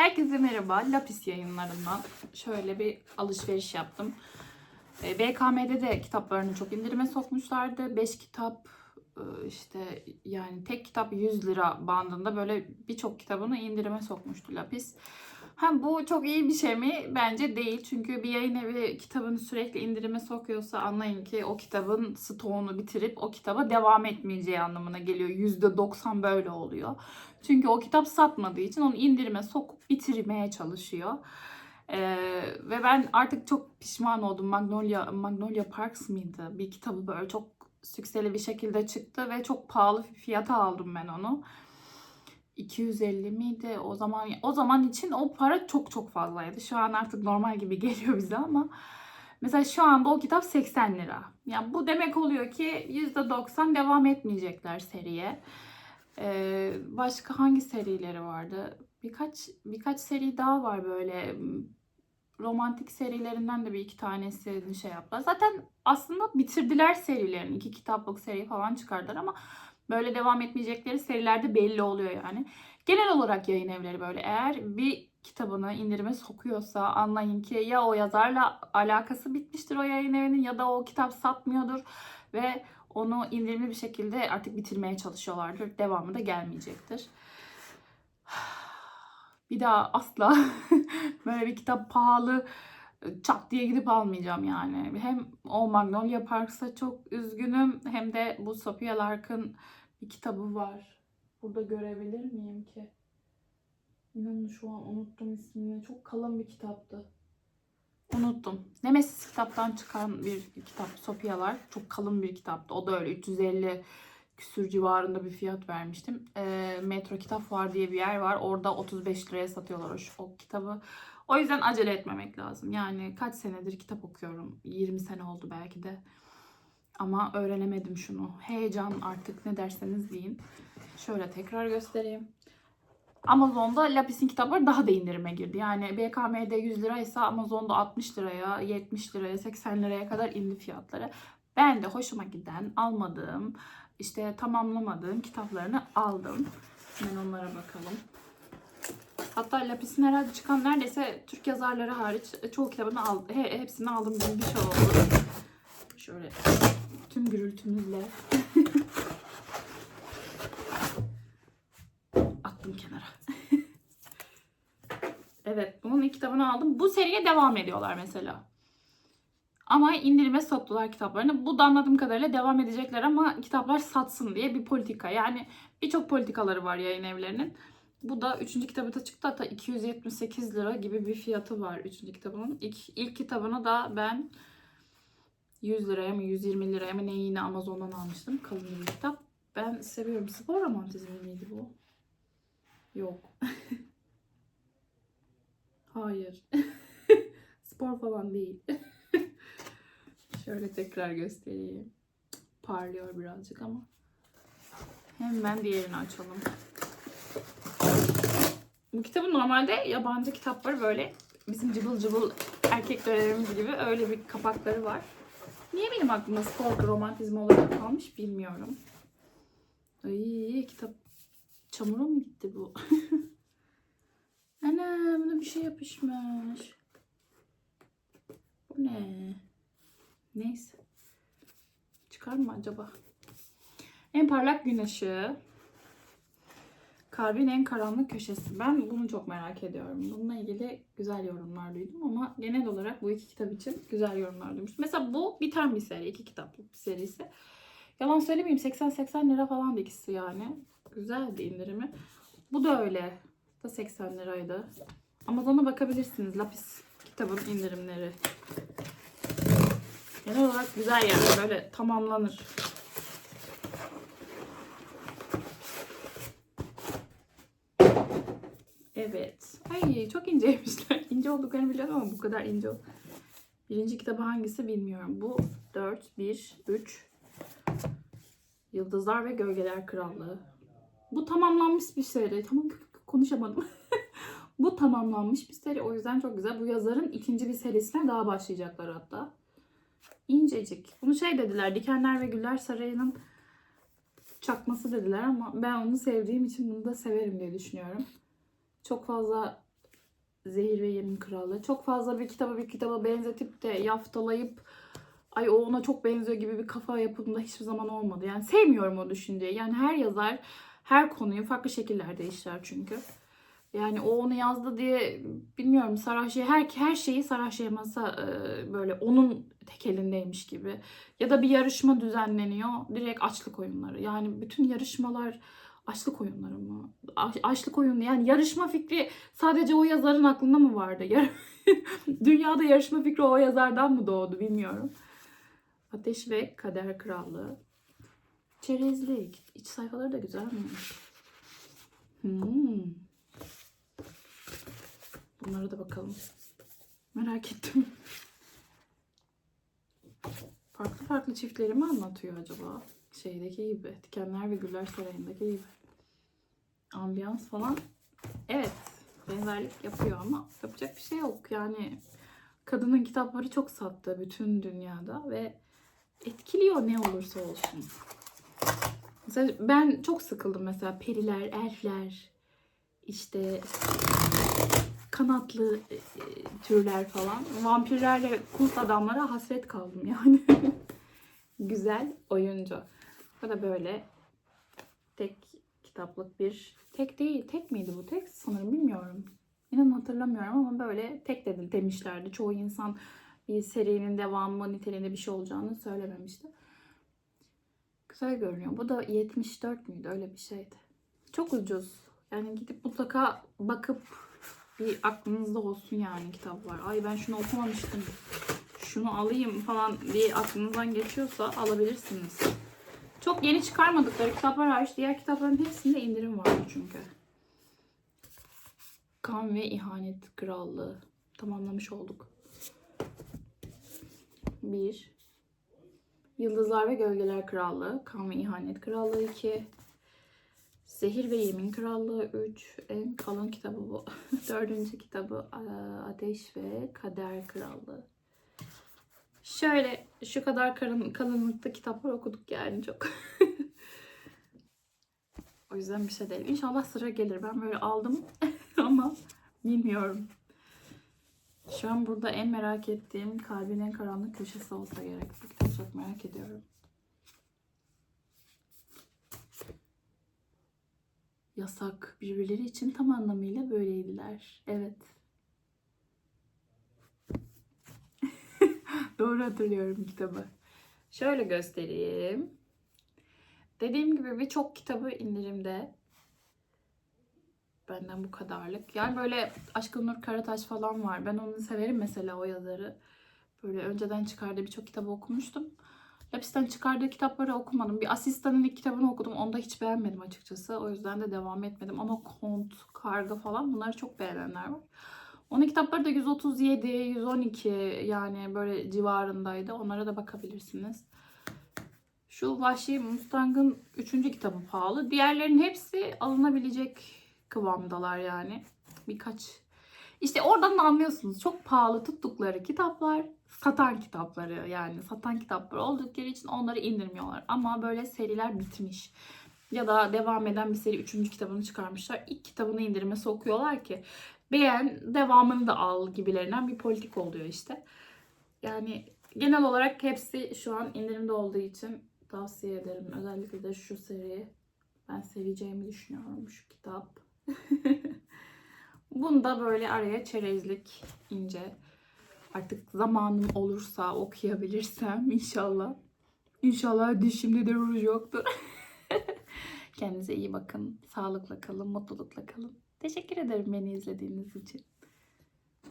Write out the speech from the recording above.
Herkese merhaba. Lapis yayınlarından şöyle bir alışveriş yaptım. E, BKM'de de kitaplarını çok indirime sokmuşlardı. 5 kitap e, işte yani tek kitap 100 lira bandında böyle birçok kitabını indirime sokmuştu Lapis. Hem bu çok iyi bir şey mi? Bence değil. Çünkü bir yayın evi kitabını sürekli indirime sokuyorsa anlayın ki o kitabın stoğunu bitirip o kitaba devam etmeyeceği anlamına geliyor. %90 böyle oluyor. Çünkü o kitap satmadığı için onu indirime sokup bitirmeye çalışıyor. Ee, ve ben artık çok pişman oldum. Magnolia Magnolia Parks mıydı? Bir kitabı böyle çok sükseli bir şekilde çıktı ve çok pahalı fiyata aldım ben onu. 250 miydi? O zaman o zaman için o para çok çok fazlaydı. Şu an artık normal gibi geliyor bize ama mesela şu anda o kitap 80 lira. Yani bu demek oluyor ki %90 devam etmeyecekler seriye. Ee, başka hangi serileri vardı? Birkaç birkaç seri daha var böyle romantik serilerinden de bir iki tanesini şey yaptılar. Zaten aslında bitirdiler serilerini. iki kitaplık seri falan çıkardılar ama böyle devam etmeyecekleri serilerde belli oluyor yani. Genel olarak yayın evleri böyle. Eğer bir kitabını indirime sokuyorsa anlayın ki ya o yazarla alakası bitmiştir o yayın evinin ya da o kitap satmıyordur ve onu indirimli bir şekilde artık bitirmeye çalışıyorlardır. Devamı da gelmeyecektir. Bir daha asla böyle bir kitap pahalı çat diye gidip almayacağım yani. Hem o Magnolia Parks'a çok üzgünüm hem de bu Sophia Lark'ın bir kitabı var. Burada görebilir miyim ki? İnanın şu an unuttum ismini. Çok kalın bir kitaptı. Unuttum. Nemesis kitaptan çıkan bir kitap Sopyalar. Çok kalın bir kitaptı. O da öyle 350 küsür civarında bir fiyat vermiştim. E, Metro Kitap Fuar diye bir yer var. Orada 35 liraya satıyorlar o, o kitabı. O yüzden acele etmemek lazım. Yani kaç senedir kitap okuyorum. 20 sene oldu belki de. Ama öğrenemedim şunu. Heyecan artık ne derseniz deyin. Şöyle tekrar göstereyim. Amazon'da Lapis'in kitapları daha da indirime girdi. Yani BKM'de 100 liraysa Amazon'da 60 liraya, 70 liraya, 80 liraya kadar indi fiyatları. Ben de hoşuma giden, almadığım, işte tamamlamadığım kitaplarını aldım. Hemen onlara bakalım. Hatta Lapis'in herhalde çıkan neredeyse Türk yazarları hariç çoğu kitabını aldım. He, hepsini aldım gibi bir şey oldu. Şöyle tüm gürültümüzle attım kenara. evet bunun kitabını aldım. Bu seriye devam ediyorlar mesela. Ama indirime soktular kitaplarını. Bu da anladığım kadarıyla devam edecekler ama kitaplar satsın diye bir politika. Yani birçok politikaları var yayın evlerinin. Bu da 3. kitabı da çıktı. Hatta 278 lira gibi bir fiyatı var 3. kitabının. İlk, ilk kitabını da ben 100 liraya mı 120 liraya mı ne yine Amazon'dan almıştım. Kalın bir kitap. Ben seviyorum. Spor romantizmi miydi bu? Yok. Hayır. Spor falan değil. Şöyle tekrar göstereyim. Parlıyor birazcık ama. Hemen diğerini açalım. Bu kitabın normalde yabancı kitapları böyle bizim cıbıl cıbıl erkek dönemimiz gibi öyle bir kapakları var. Niye benim aklımda spor romantizmi olarak kalmış bilmiyorum. Ay kitap çamura mı gitti bu? Ana buna bir şey yapışmış. Bu ne? Neyse. Çıkar mı acaba? En parlak gün ışığı. Kalbin en karanlık köşesi. Ben bunu çok merak ediyorum. Bununla ilgili güzel yorumlar duydum ama genel olarak bu iki kitap için güzel yorumlar duymuştum. Mesela bu biten bir seri. iki kitaplık bir serisi. Yalan söylemeyeyim 80-80 lira falan da ikisi yani. Güzeldi indirimi. Bu da öyle. Bu da 80 liraydı. Amazon'a bakabilirsiniz. Lapis kitabın indirimleri. Genel olarak güzel yani böyle tamamlanır. Evet. Ay çok inceymişler. İnce olduklarını biliyorum ama bu kadar ince. Birinci kitabı hangisi bilmiyorum. Bu 4, 1, 3. Yıldızlar ve Gölgeler Krallığı. Bu tamamlanmış bir seri. Tamam konuşamadım. bu tamamlanmış bir seri. O yüzden çok güzel. Bu yazarın ikinci bir serisine daha başlayacaklar hatta. İncecik. Bunu şey dediler. Dikenler ve Güller Sarayı'nın çakması dediler ama ben onu sevdiğim için bunu da severim diye düşünüyorum. Çok fazla Zehir ve Yemin Kralı. Çok fazla bir kitaba bir kitaba benzetip de yaftalayıp ay o ona çok benziyor gibi bir kafa yapımda hiçbir zaman olmadı. Yani sevmiyorum o düşünceyi. Yani her yazar her konuyu farklı şekillerde işler çünkü. Yani o onu yazdı diye bilmiyorum Sarah şey her her şeyi Sarah Şeymas'a e, böyle onun tek elindeymiş gibi. Ya da bir yarışma düzenleniyor. Direkt açlık oyunları. Yani bütün yarışmalar açlık oyunları mı? Aç- Açlık oyunu yani yarışma fikri sadece o yazarın aklında mı vardı? Yar- Dünyada yarışma fikri o yazardan mı doğdu bilmiyorum. Ateş ve Kader Krallığı. Çerezlik. İç sayfaları da güzel mi? Hmm. Bunlara da bakalım. Merak ettim. Farklı farklı çiftleri mi anlatıyor acaba? Şeydeki gibi. Dikenler ve Güller Sarayı'ndaki gibi. Ambiyans falan. Evet. Benzerlik yapıyor ama yapacak bir şey yok. Yani kadının kitapları çok sattı bütün dünyada ve etkiliyor ne olursa olsun. Mesela ben çok sıkıldım mesela periler, elfler, işte kanatlı e, e, türler falan. Vampirlerle kurt adamlara hasret kaldım yani. Güzel oyuncu. Bu da böyle tek kitaplık bir tek değil tek miydi bu tek sanırım bilmiyorum. İnan hatırlamıyorum ama böyle tek dedi demişlerdi. Çoğu insan bir serinin devamı niteliğinde bir şey olacağını söylememişti. Güzel görünüyor. Bu da 74 müydü öyle bir şeydi. Çok ucuz. Yani gidip mutlaka bakıp bir aklınızda olsun yani kitaplar. Ay ben şunu okumamıştım. Şunu alayım falan diye aklınızdan geçiyorsa alabilirsiniz. Çok yeni çıkarmadıkları kitaplar hariç diğer kitapların hepsinde indirim vardı çünkü. Kan ve İhanet Krallığı. Tamamlamış olduk. 1. Yıldızlar ve Gölgeler Krallığı. Kan ve İhanet Krallığı 2. Zehir ve Yemin Krallığı 3. En kalın kitabı bu. Dördüncü kitabı Ateş ve Kader Krallığı. Şöyle şu kadar kalın, kalınlıkta kitaplar okuduk yani çok. o yüzden bir şey değil. İnşallah sıra gelir. Ben böyle aldım ama bilmiyorum. Şu an burada en merak ettiğim kalbin en karanlık köşesi olsa gerek. Bu çok merak ediyorum. Yasak birbirleri için tam anlamıyla böyleydiler. Evet. Doğru hatırlıyorum kitabı. Şöyle göstereyim. Dediğim gibi birçok kitabı indirimde. Benden bu kadarlık. Yani böyle Aşkın Nur Karataş falan var. Ben onu severim mesela o yazarı. Böyle önceden çıkardığı birçok kitabı okumuştum. Hepsinden çıkardığı kitapları okumadım. Bir asistanın ilk kitabını okudum. Onu da hiç beğenmedim açıkçası. O yüzden de devam etmedim. Ama Kont, Karga falan bunları çok beğenenler var. Onun kitapları da 137, 112 yani böyle civarındaydı. Onlara da bakabilirsiniz. Şu Vahşi Mustang'ın 3. kitabı pahalı. Diğerlerinin hepsi alınabilecek kıvamdalar yani. Birkaç. İşte oradan da anlıyorsunuz. Çok pahalı tuttukları kitaplar satan kitapları yani satan kitaplar oldukları için onları indirmiyorlar. Ama böyle seriler bitmiş. Ya da devam eden bir seri 3. kitabını çıkarmışlar. İlk kitabını indirime sokuyorlar ki beğen devamını da al gibilerinden bir politik oluyor işte. Yani genel olarak hepsi şu an indirimde olduğu için tavsiye ederim. Özellikle de şu seri ben seveceğimi düşünüyorum şu kitap. Bunu da böyle araya çerezlik ince. Artık zamanım olursa okuyabilirsem inşallah. İnşallah dişimde de ruj yoktur. Kendinize iyi bakın. Sağlıkla kalın, mutlulukla kalın. Teşekkür ederim beni izlediğiniz için.